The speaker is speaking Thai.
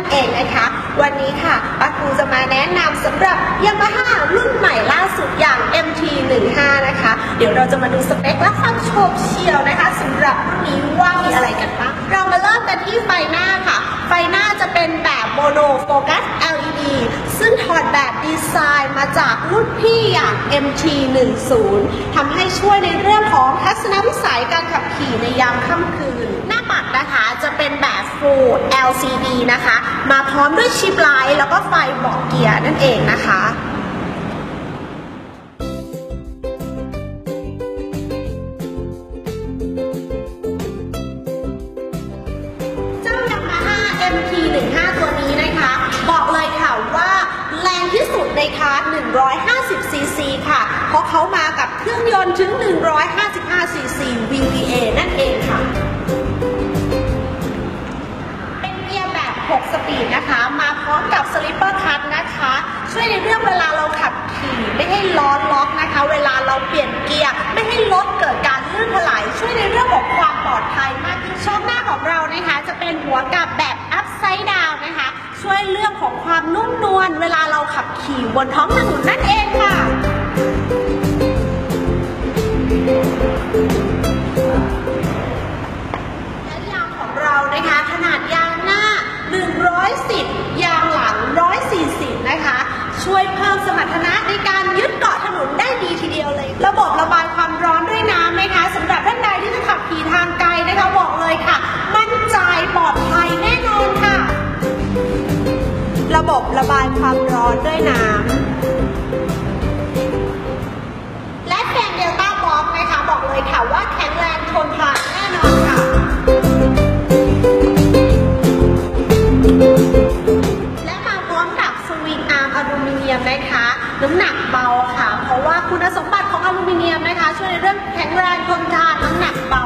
ั่นเองนะคะ วันนี้ค่ะปักกูจะมาแนะนำสำหรับยามาฮ่ารุ่นใหม่ล่าสุดอย่าง MT15 นะคะ เดี๋ยวเราจะมาดูสเปคและความโฉบเฉี่ยวนะคะสำหรับรุ่นนี้ว่ามีอะไรกันบ้างเรามาเริ่มกันที่ไฟหน้าค่ะ ไฟหน้าจะเป็นแบบโมโนโฟกัส LED ซึ่งถอดแบบดีไซน์มาจากรุ่นพี่อย่าง MT10 ทำให้ช่วยในเรื่องของทัศนวิสัยการขับขี่ในยามค่ำคืน หน้าปัดนะคะจะเป็นแบบ Full LCD นะคะ มาพร้อมด้วยชิปไลท์แล้วก็ไฟบอกเกียร์นั่นเองนะคะ ค่ะ เพราะเขามากับเครื่องยนต์ถึง 155 cc VVA นั่นเองค่ะ เป็นเกียร์แบบ 6 สปีดนะคะ มาพร้อมกับสลิปเปอร์คัทนะคะ ช่วยในเรื่องเวลาเราขับขี่ไม่ให้ล้อล็อกนะคะ เวลาเราเปลี่ยนเกียร์ไม่ให้รถเกิดการลื่นถลาย ช่วยในเรื่องของความปลอดภัยมากขึ้นช่องหน้าของเรานะคะ จะเป็นหัวกับแบบ upside down นะคะ ช่วยเรื่องของความนุ่มนวลเวลาเราขับขี่บนท้องถนนนั่นเอง วยเพิ่มสมรรถนะในการยึดเกาะถนนได้ดีทีเดียวเลย ระบบระบายความร้อนด้วยน้ำนะคะสำหรับท่านใดที่จะขับขี่ทางไกลนะคะบอกเลยค่ะ มั่นใจปลอดภัยแน่นอนค่ะ ระบบระบายความร้อนด้วยน้ำ น้ำหนักเบาค่ะ เพราะว่าคุณสมบัติของอลูมิเนียมนะคะ ช่วยในเรื่องแข็งแรงทนทานน้ำหนักเบา